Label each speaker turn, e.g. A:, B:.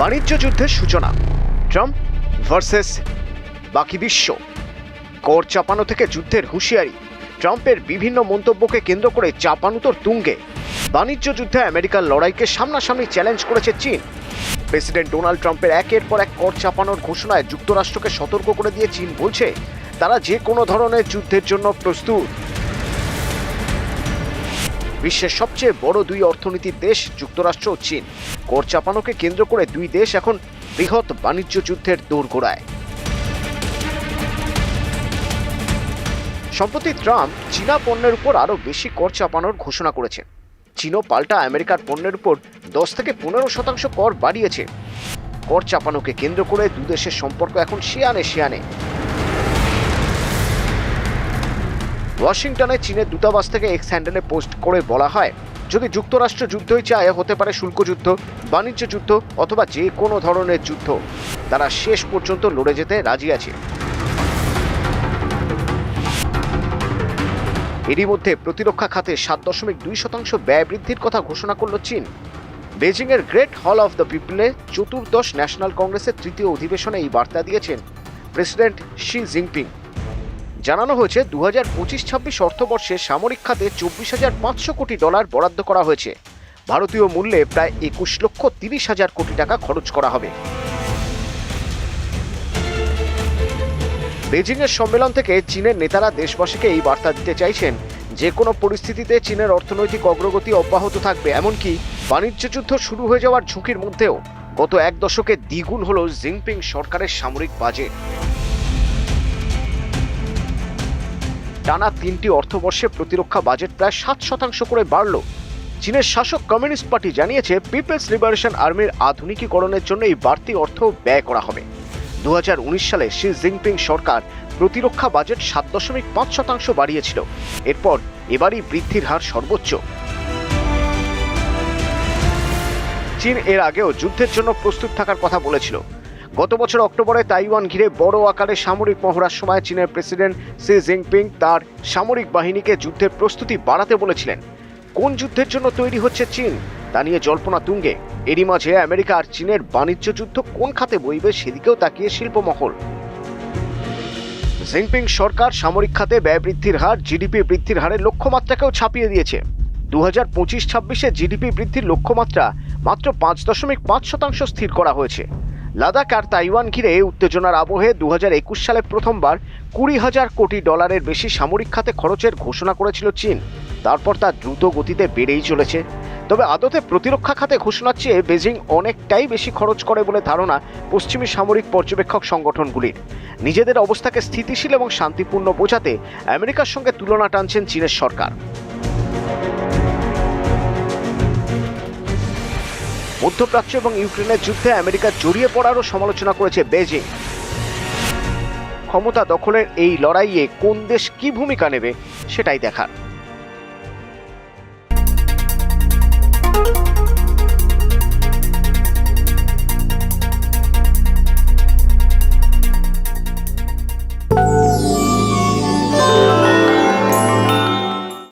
A: বাণিজ্য যুদ্ধের সূচনা। ট্রাম্প ভার্সেস বাকি বিশ্ব। কর চাপানো থেকে যুদ্ধের হুঁশিয়ারি। ট্রাম্পের বিভিন্ন মন্তব্যকে কেন্দ্র করে চাপানুতোর তুঙ্গে। বাণিজ্য যুদ্ধে আমেরিকার লড়াইকে সামনাসামনি চ্যালেঞ্জ করেছে চীন। প্রেসিডেন্ট ডোনাল্ড ট্রাম্পের একের পর এক কর চাপানোর ঘোষণায় যুক্তরাষ্ট্রকে সতর্ক করে দিয়ে চীন বলছে, তারা যে কোনো ধরনের যুদ্ধের জন্য প্রস্তুত। বিশ্বের সবচেয়ে বড় দুই অর্থনীতির দেশ, যুক্তরাষ্ট্র ও চীন। কর চাপানোকে কেন্দ্র করে দুই দেশ এখন বৃহৎ বাণিজ্য যুদ্ধের দোরগোড়ায়। সম্প্রতি ট্রাম্প চীনা পণ্যের উপর আরও বেশি কর চাপানোর ঘোষণা করেছেন। চীনও পাল্টা আমেরিকার পণ্যের উপর দশ থেকে পনেরো শতাংশ কর বাড়িয়েছে। কর চাপানোকে কেন্দ্র করে দুদেশের সম্পর্ক এখন শিয়ানে শিয়ানে। ওয়াশিংটনে চীনের দূতাবাস থেকে এক্স হ্যান্ডেলে পোস্ট করে বলা হয়, যদি যুক্তরাষ্ট্র যুদ্ধই চায় হতে পারে শুল্ক যুদ্ধ, বাণিজ্য যুদ্ধ অথবা যে কোনো ধরনের যুদ্ধ। তারা শেষ পর্যন্ত লড়ে যেতে রাজি আছে। এরই মধ্যে প্রতিরক্ষা খাতে সাত দশমিক দুই শতাংশ ব্যয় বৃদ্ধির কথা ঘোষণা করল চীন। বেজিংয়ের গ্রেট হল অফ দ্য পিপলে চতুর্দশ ন্যাশনাল কংগ্রেসের তৃতীয় অধিবেশনে এই বার্তা দিয়েছেন প্রেসিডেন্ট শি জিনপিং। জানানো হয়েছে দু হাজার পঁচিশ ছাব্বিশ অর্থবর্ষে সামরিক খাতে চব্বিশ হাজার পাঁচশো কোটি ডলার বরাদ্দ করা হয়েছে। ভারতীয় মূল্যে প্রায় একুশ লক্ষ তিরিশ হাজার কোটি টাকা খরচ করা হবে। বেজিংয়ের সম্মেলন থেকে চীনের নেতারা দেশবাসীকে এই বার্তা দিতে চাইছেন যে কোনো পরিস্থিতিতে চীনের অর্থনৈতিক অগ্রগতি অব্যাহত থাকবে, এমনকি বাণিজ্য যুদ্ধ শুরু হয়ে যাওয়ার ঝুঁকির মধ্যেও গত এক দশকে দ্বিগুণ হল জিনপিং সরকারের সামরিক বাজেট। টানা তিনটি অর্থবর্ষে প্রতিরক্ষা বাজেট প্রায় সাত শতাংশ করে বাড়ল। চীনের শাসক কমিউনিস্ট পার্টি জানিয়েছে, পিপলস লিবারেশন আর্মির আধুনিকীকরণের জন্য এই বাড়তি অর্থ ব্যয় করা হবে। দুহাজার উনিশ সালে শি জিনপিং সরকার প্রতিরক্ষা বাজেট সাত দশমিক পাঁচ শতাংশ বাড়িয়েছিল। এরপর এবারই বৃদ্ধির হার সর্বোচ্চ। চীন এর আগেও যুদ্ধের জন্য প্রস্তুত থাকার কথা বলেছিল। গত বছর অক্টোবরে তাইওয়ান ঘিরে বড় আকারে সামরিক মহড়ার সময় চীনের প্রেসিডেন্ট সি জিনপিং তার সামরিক বাহিনীকে যুদ্ধের প্রস্তুতি বাড়াতে বলেছিলেন। কোন যুদ্ধের জন্য তৈরি হচ্ছে চীন? তা নিয়ে জল্পনা তুঙ্গে। এরই মাঝে আমেরিকা আর চীনের বাণিজ্য যুদ্ধ কোন খাতে বইবে সেদিকেও তাকিয়ে শিল্পমহল। জিনপিং সরকার সামরিক খাতে ব্যয় বৃদ্ধির হার, জিডিপি বৃদ্ধির হারের লক্ষ্যমাত্রাকেও ছাপিয়ে দিয়েছে। দু হাজার পঁচিশ ছাব্বিশে জিডিপি বৃদ্ধির লক্ষ্যমাত্রা মাত্র পাঁচ দশমিক পাঁচ শতাংশ স্থির করা হয়েছে। লাদাখ আর তাইওয়ান ঘিরে উত্তেজনার আবহে দু হাজার একুশ সালে প্রথমবার কুড়ি হাজার কোটি ডলারের বেশি সামরিক খাতে খরচের ঘোষণা করেছিল চীন। তারপর তা দ্রুত গতিতে বেড়েই চলেছে। তবে আদতে প্রতিরক্ষা খাতে ঘোষণার চেয়ে বেজিং অনেকটাই বেশি খরচ করে বলে ধারণা পশ্চিমী সামরিক পর্যবেক্ষক সংগঠনগুলির। নিজেদের অবস্থাকে স্থিতিশীল এবং শান্তিপূর্ণ বোঝাতে আমেরিকার সঙ্গে তুলনা টানছেন চীনের সরকার। মধ্যপ্রাচ্য এবং ইউক্রেনের যুদ্ধে আমেরিকা জড়িয়ে পড়ারও সমালোচনা করেছে বেজিং ক্ষমতা দখলের এই লড়াইয়ে কোন দেশ কি ভূমিকা নেবে, সেটাই দেখার।